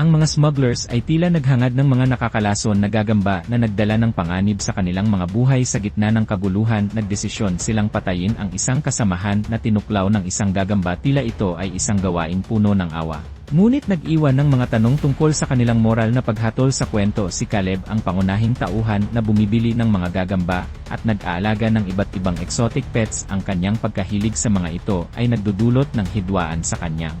Ang mga smugglers ay tila naghangad ng mga nakakalason na gagamba na nagdala ng panganib sa kanilang mga buhay sa gitna ng kaguluhan nagdesisyon silang patayin ang isang kasamahan na tinuklaw ng isang gagamba tila ito ay isang gawaing puno ng awa. Ngunit nag-iwan ng mga tanong tungkol sa kanilang moral na paghatol sa kwento si Caleb ang pangunahing tauhan na bumibili ng mga gagamba at nag-aalaga ng iba't ibang exotic pets ang kanyang pagkahilig sa mga ito ay nagdudulot ng hidwaan sa kanyang.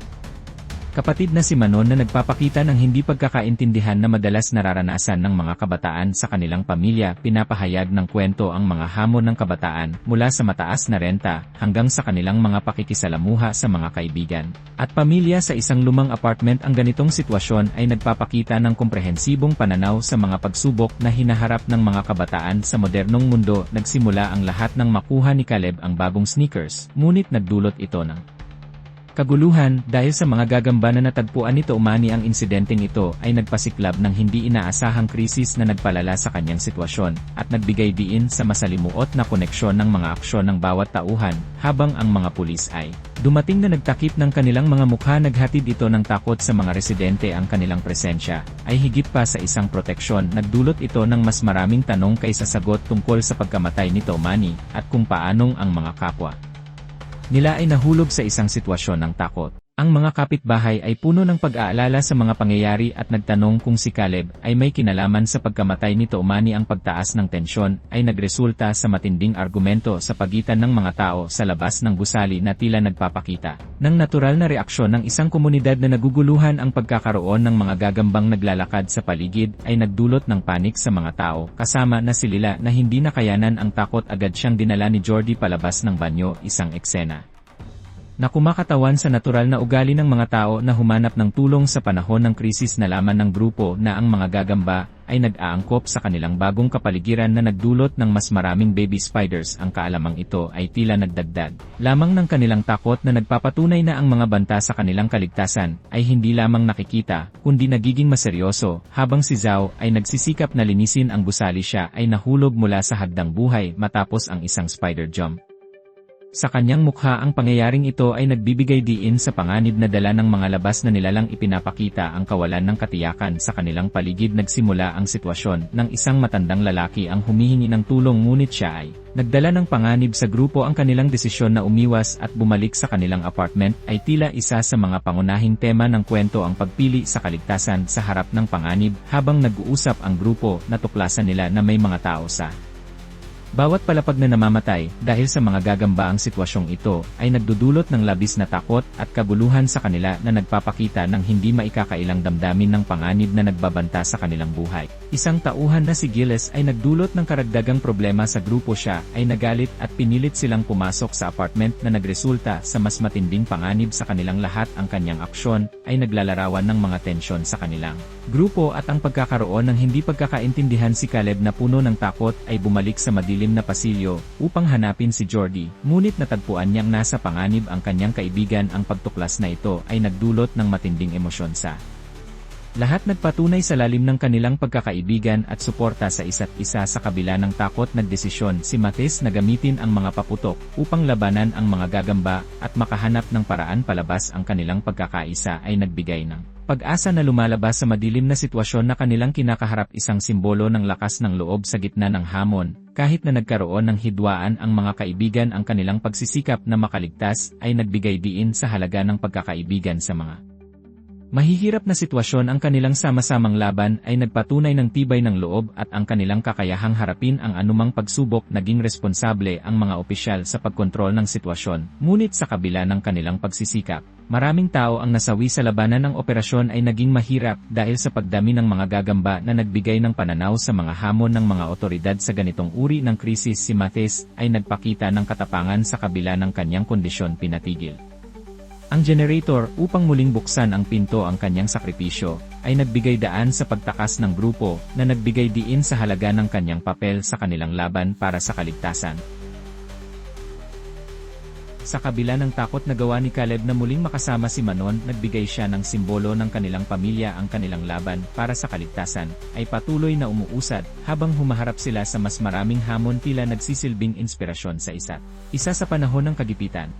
Kapatid na si Manon na nagpapakita ng hindi pagkakaintindihan na madalas nararanasan ng mga kabataan sa kanilang pamilya pinapahayag ng kwento ang mga hamon ng kabataan mula sa mataas na renta hanggang sa kanilang mga pakikisalamuha sa mga kaibigan. At pamilya sa isang lumang apartment ang ganitong sitwasyon ay nagpapakita ng komprehensibong pananaw sa mga pagsubok na hinaharap ng mga kabataan sa modernong mundo nagsimula ang lahat ng makuha ni Caleb ang bagong sneakers, ngunit nagdulot ito ng Kaguluhan, dahil sa mga gagamba na natagpuan nito umani ang insidenteng ito ay nagpasiklab ng hindi inaasahang krisis na nagpalala sa kanyang sitwasyon, at nagbigay diin sa masalimuot na koneksyon ng mga aksyon ng bawat tauhan, habang ang mga pulis ay dumating na nagtakip ng kanilang mga mukha. Naghatid ito ng takot sa mga residente ang kanilang presensya, ay higit pa sa isang proteksyon. Nagdulot ito ng mas maraming tanong kaysa sagot tungkol sa pagkamatay nito umani, at kung paanong ang mga kapwa nila ay nahulog sa isang sitwasyon ng takot. Ang mga kapitbahay ay puno ng pag-aalala sa mga pangyayari at nagtanong kung si Caleb ay may kinalaman sa pagkamatay nito. Umani ang pagtaas ng tensyon ay nagresulta sa matinding argumento sa pagitan ng mga tao sa labas ng gusali na tila nagpapakita ng natural na reaksyon ng isang komunidad na naguguluhan. Ang pagkakaroon ng mga gagambang naglalakad sa paligid ay nagdulot ng panik sa mga tao kasama na si Lila na hindi nakayanan ang takot. Agad siyang dinala ni Jordy palabas ng banyo isang eksena na kumakatawan sa natural na ugali ng mga tao na humanap ng tulong sa panahon ng krisis na laman ng grupo na ang mga gagamba ay nag-aangkop sa kanilang bagong kapaligiran na nagdulot ng mas maraming baby spiders ang kaalamang ito ay tila nagdagdag. Lamang ng kanilang takot na nagpapatunay na ang mga banta sa kanilang kaligtasan ay hindi lamang nakikita, kundi nagiging maseryoso, habang si Zhao ay nagsisikap na linisin ang gusali siya ay nahulog mula sa hagdang buhay matapos ang isang spider jump. Sa kanyang mukha ang pangyayaring ito ay nagbibigay diin sa panganib na dala ng mga labas na nilalang ipinapakita ang kawalan ng katiyakan sa kanilang paligid. Nagsimula ang sitwasyon ng isang matandang lalaki ang humihingi ng tulong ngunit siya ay nagdala ng panganib sa grupo. Ang kanilang desisyon na umiwas at bumalik sa kanilang apartment ay tila isa sa mga pangunahing tema ng kwento ang pagpili sa kaligtasan sa harap ng panganib habang nag-uusap ang grupo na tuklasan nila na may mga tao sa bawat palapag na namamatay dahil sa mga gagamba ang sitwasyong ito ay nagdudulot ng labis na takot at kaguluhan sa kanila na nagpapakita ng hindi maikakailang damdamin ng panganib na nagbabanta sa kanilang buhay. Isang tauhan na si Gilles ay nagdulot ng karagdagang problema sa grupo siya ay nagalit at pinilit silang pumasok sa apartment na nagresulta sa mas matinding panganib sa kanilang lahat ang kanyang aksyon ay naglalarawan ng mga tensyon sa kanilang grupo at ang pagkakaroon ng hindi pagkakaintindihan si Caleb na puno ng takot ay bumalik sa madilim na pasilyo upang hanapin si Jordy, ngunit natagpuan niyang nasa panganib ang kanyang kaibigan. Ang pagtuklas na ito ay nagdulot ng matinding emosyon sa lahat nagpatunay sa lalim ng kanilang pagkakaibigan at suporta sa isa't isa sa kabila ng takot nagdesisyon si Matis na gamitin ang mga paputok upang labanan ang mga gagamba at makahanap ng paraan palabas ang kanilang pagkakaisa ay nagbigay ng pag-asa na lumalabas sa madilim na sitwasyon na kanilang kinakaharap isang simbolo ng lakas ng loob sa gitna ng hamon, kahit na nagkaroon ng hidwaan ang mga kaibigan ang kanilang pagsisikap na makaligtas ay nagbigay diin sa halaga ng pagkakaibigan sa mga Mahihirap na sitwasyon ang kanilang sama-samang laban ay nagpatunay ng tibay ng loob at ang kanilang kakayahang harapin ang anumang pagsubok naging responsable ang mga opisyal sa pagkontrol ng sitwasyon, ngunit sa kabila ng kanilang pagsisikap. Maraming tao ang nasawi sa labanan ng operasyon ay naging mahirap dahil sa pagdami ng mga gagamba na nagbigay ng pananaw sa mga hamon ng mga otoridad sa ganitong uri ng krisis si Mathis ay nagpakita ng katapangan sa kabila ng kanyang kondisyon pinatigil. Ang generator upang muling buksan ang pinto ang kanyang sakripisyo, ay nagbigay daan sa pagtakas ng grupo na nagbigay diin sa halaga ng kanyang papel sa kanilang laban para sa kaligtasan. Sa kabila ng takot na gawa ni Caleb na muling makasama si Manon, nagbigay siya ng simbolo ng kanilang pamilya ang kanilang laban para sa kaligtasan, ay patuloy na umuusad habang humaharap sila sa mas maraming hamon tila nagsisilbing inspirasyon sa isa't isa sa panahon ng kagipitan.